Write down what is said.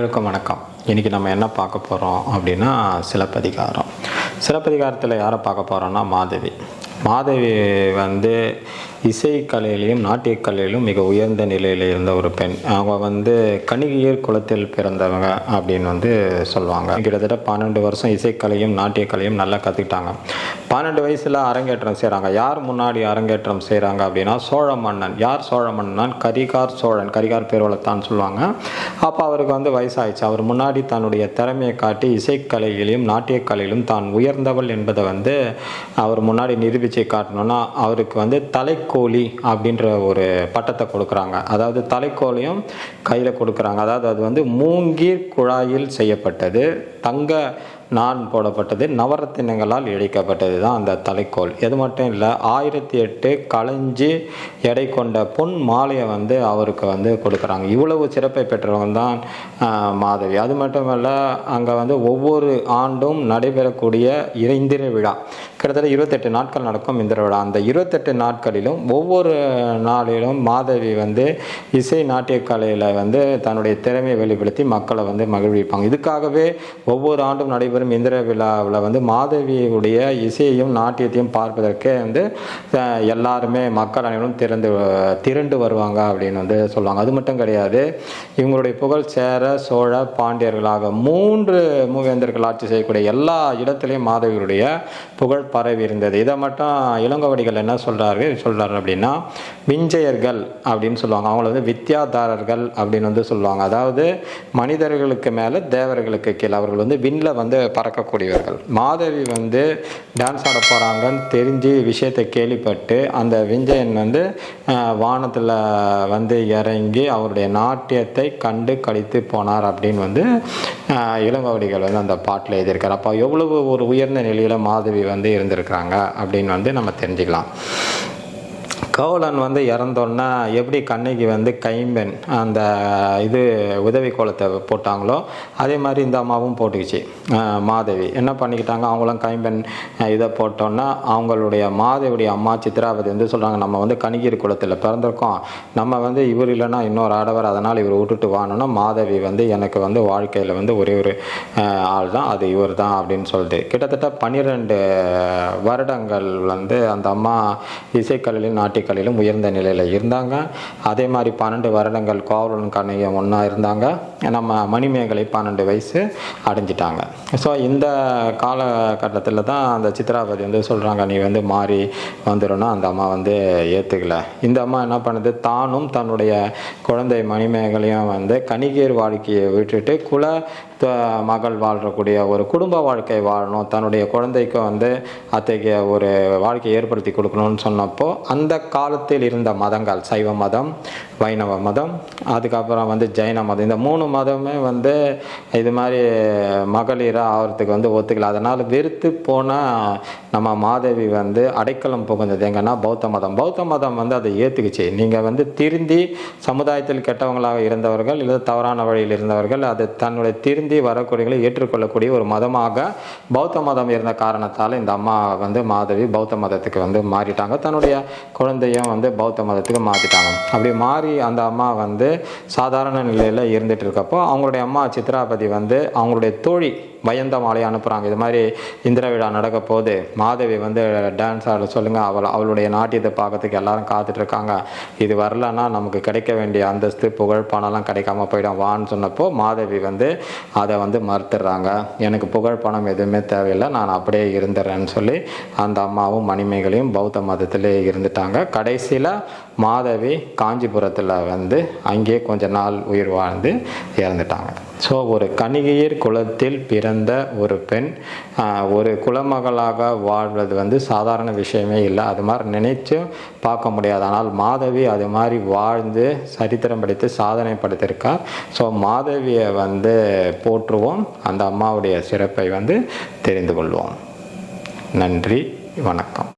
அனைவருக்கும் வணக்கம். இன்றைக்கி நம்ம என்ன பார்க்க போகிறோம் அப்படின்னா சிலப்பதிகாரம். சிலப்பதிகாரத்தில் யாரை பார்க்க போகிறோன்னா மாதவி. மாதவி வந்து இசைக்கலையிலையும் நாட்டியக்கலையிலும் மிக உயர்ந்த நிலையில் இருந்த ஒரு பெண். அவங்க வந்து கணிகையர் குலத்தில் பிறந்தவங்க அப்படின்னு வந்து சொல்லுவாங்க. கிட்டத்தட்ட பன்னெண்டு வருஷம் இசைக்கலையும் நாட்டியக்கலையும் நல்லா கற்றுக்கிட்டாங்க பன்னெண்டு வயசில் அரங்கேற்றம் செய்கிறாங்க யார் முன்னாடி அரங்கேற்றம் செய்கிறாங்க அப்படின்னா சோழ மன்னன். யார் சோழ மன்னன்? கரிகார் சோழன். கரிகார் பேர்வளத்தான் சொல்லுவாங்க. அப்போ அவருக்கு வந்து வயசாகிடுச்சு அவர் முன்னாடி தன்னுடைய திறமையை காட்டி இசைக்கலையிலும் நாட்டியக்கலையிலும் தான் உயர்ந்தவள் என்பதை வந்து அவர் முன்னாடி நிரூபித்து காட்டணும்னா அவருக்கு வந்து தலை தலைக்கோழி அப்படின்ற ஒரு பட்டத்தை கொடுக்குறாங்க. அதாவது தலைக்கோழியும் கையில் கொடுக்குறாங்க. அதாவது அது வந்து மூங்கீர் குழாயில் செய்யப்பட்டது. தங்க நான் போடப்பட்டது. நவரத்தினங்களால் இழைக்கப்பட்டது தான் அந்த தலைக்கோல் இது மட்டும் இல்லை ஆயிரத்தி எட்டு களைஞ்சு எடை கொண்ட பொன் மாலையை வந்து அவருக்கு வந்து கொடுக்குறாங்க. இவ்வளவு சிறப்பை பெற்றவங்க தான் மாதவி. அது மட்டும் இல்லை அங்கே வந்து ஒவ்வொரு ஆண்டும் நடைபெறக்கூடிய இந்திர விழா. கிட்டத்தட்ட இருபத்தெட்டு நாட்கள் நடக்கும் இந்திர விழா. அந்த இருபத்தெட்டு நாட்களிலும் ஒவ்வொரு நாளிலும் மாதவி வந்து இசை நாட்டிய கலையில் வந்து தன்னுடைய திறமையை வெளிப்படுத்தி மக்களை வந்து மகிழ்விப்பாங்க. இதுக்காகவே ஒவ்வொரு ஆண்டும் நடைபெறும் இந்திர விழாவில் வந்து மாதவியுடைய இசையையும் நாட்டியத்தையும் பார்ப்பதற்கே வந்து எல்லாருமே மக்கள் அனைவரும் திறந்து திரண்டு வருவாங்க அப்படின்னு வந்து சொல்லுவாங்க. அது மட்டும் கிடையாது இவங்களுடைய புகழ் சேர சோழ பாண்டியர்களாக மூன்று மூவேந்தர்கள் ஆட்சி செய்யக்கூடிய எல்லா இடத்துலையும் மாதவியுடைய புகழ் பரவி இருந்தது. இதை மட்டும் இளங்கோவடிகள் என்ன சொல்கிறாரு சொல்கிறார் அப்படின்னா விஞ்சையர்கள் அப்படின்னு சொல்லுவாங்க. அவங்கள வந்து வித்யாதாரர்கள் அப்படின்னு வந்து சொல்லுவாங்க. அதாவது மனிதர்களுக்கு மேலே தேவர்களுக்கு கீழே. அவர்கள் வந்து விண்ணில் வந்து பறக்கக்கூடியவர்கள். மாதவி வந்து டான்ஸ் ஆட போகிறாங்கன்னு தெரிஞ்சு விஷயத்தை கேள்விப்பட்டு அந்த விஞ்சயன் வந்து வானத்தில் வந்து இறங்கி அவருடைய நாட்டியத்தை கண்டு கழித்து போனார் அப்படின்னு வந்து இளங்கவடிகள் வந்து அந்த பாட்டில் எழுதியிருக்கார். அப்போ எவ்வளவு ஒரு உயர்ந்த நிலையில் மாதவி வந்து இருந்திருக்கிறாங்க அப்படின்னு வந்து நம்ம தெரிஞ்சுக்கலாம். கவுலன் வந்து இறந்தோன்னா எப்படி கண்ணகி வந்து கைம்பெண் அந்த இது உதவி கோலத்தை போட்டாங்களோ அதே மாதிரி இந்த அம்மாவும் போட்டுக்கிச்சு. மாதவி. என்ன பண்ணிக்கிட்டாங்க? அவங்களும் கைம்பெண் இதை போட்டோன்னா அவங்களுடைய மாதவியுடைய அம்மா சித்ராவதி வந்து சொல்கிறாங்க நம்ம வந்து கணிகிரி குலத்தில் பிறந்திருக்கோம். நம்ம வந்து இவர் இல்லைன்னா இன்னொரு ஆடவர் அதனால் இவர் விட்டுட்டு வானோன்னா மாதவி வந்து எனக்கு வந்து வாழ்க்கையில் வந்து ஒரே ஒரு ஆள் தான். அது இவர் தான் அப்படின்னு சொல்லிட்டு. கிட்டத்தட்ட பன்னிரெண்டு வருடங்கள் வந்து அந்த அம்மா இசைக்கலையிலும் நாட்டிக்கலையிலும் உயர்ந்த நிலையில் இருந்தாங்க. அதே மாதிரி பன்னெண்டு வருடங்கள் கோவலன் கண்ணையும் ஒன்றா இருந்தாங்க. நம்ம மணிமேகலை பன்னெண்டு வயசு அடைஞ்சிட்டாங்க. ஸோ இந்த காலகட்டத்தில் தான் அந்த சித்ராபதி வந்து சொல்கிறாங்க நீ வந்து மாறி வந்துடணும் அந்த அம்மா வந்து ஏற்றுக்கல இந்த அம்மா என்ன பண்ணுது? தானும் தன்னுடைய குழந்தை மணிமேகலையும் வந்து கணிகேர் வாழ்க்கையை விட்டுட்டு குல மகள் வாழ்றக்கூடிய ஒரு குடும்ப வாழ்க்கை வாழணும். தன்னுடைய குழந்தைக்கு வந்து அத்தகைய ஒரு வாழ்க்கையை ஏற்படுத்தி கொடுக்கணும்னு சொன்னப்போ அந்த காலத்தில் இருந்த மதங்கள் சைவ மதம் வைணவ மதம் அதுக்கப்புறம் வந்து ஜெயின மதம் இந்த மூணு மதமே வந்து இது மாதிரி மகளிராக ஆகிறதுக்கு வந்து ஒத்துக்கல. அதனால் வெறுத்து போனால் நம்ம மாதவி வந்து அடைக்கலம் புகுந்தது. எங்கன்னா பௌத்த மதம். பௌத்த மதம் வந்து அதை ஏற்றுக்குச்சு நீங்கள் வந்து திருந்தி சமுதாயத்தில் கெட்டவங்களாக இருந்தவர்கள் இல்லை தவறான வழியில் இருந்தவர்கள் அது தன்னுடைய திருந்தி வரக்கூடியவர்களை ஏற்றுக்கொள்ளக்கூடிய ஒரு மதமாக பௌத்த மதம் இருந்த காரணத்தால் இந்த அம்மா வந்து மாதவி பௌத்த மதத்துக்கு வந்து மாறிட்டாங்க. தன்னுடைய குழந்தையும் வந்து பௌத்த மதத்துக்கு மாற்றிட்டாங்க அப்படி மாறி அந்த அம்மா வந்து சாதாரண நிலையில் இருந்துட்டு இருக்கப்போ அவங்களுடைய அம்மா சித்ராபதி வந்து அவங்களுடைய தோழி வயந்தமாலை அனுப்புகிறாங்க இது மாதிரி இந்திர விழா நடக்க போது மாதவி வந்து டான்ஸ் ஆட சொல்லுங்கள் அவள் அவளுடைய நாட்டியத்தை பார்க்கறதுக்கு எல்லாரும் காத்துட்ருக்காங்க. இது வரலன்னா நமக்கு கிடைக்க வேண்டிய அந்தஸ்து புகழ் பணம்லாம் கிடைக்காம போயிடும். வான்னு சொன்னப்போ மாதவி வந்து அதை வந்து மறுத்துடுறாங்க. எனக்கு புகழ் பணம் எதுவுமே தேவையில்லை. நான் அப்படியே இருந்துடுறேன்னு சொல்லி அந்த அம்மாவும் மணிமேகலையும் பௌத்த மதத்திலே இருந்துட்டாங்க. கடைசியில் மாதவி காஞ்சிபுரத்தில் வந்து அங்கேயே கொஞ்ச நாள் உயிர் வாழ்ந்து இறந்துட்டாங்க. ஸோ ஒரு கணிகையர் குலத்தில் பிறந்த ஒரு பெண் ஒரு குலமகளாக வாழ்வது வந்து சாதாரண விஷயமே இல்லை. அது மாதிரி நினைச்சும் பார்க்க முடியாது. ஆனால் மாதவி அது மாதிரி வாழ்ந்து சரித்திரம் படித்து சாதனை படுத்திருக்கா. ஸோ மாதவியை வந்து போற்றுவோம். அந்த அம்மாவுடைய சிறப்பை வந்து தெரிந்து கொள்வோம். நன்றி. வணக்கம்.